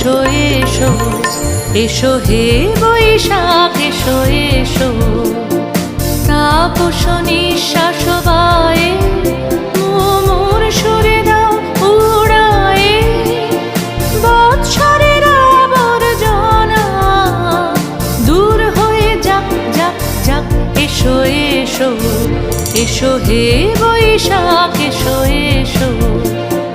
এসো এসো এসো হে বৈশাখ, এসো এসো। তাপস নিঃশ্বাস বায়ে, মোমোর সুরে দাও উড়ায়ে। বৎসরের আবর্জনা দূর হয়ে যাক যাক যাক, এসো এসো এসো হে বৈশাখ, এসো এসো।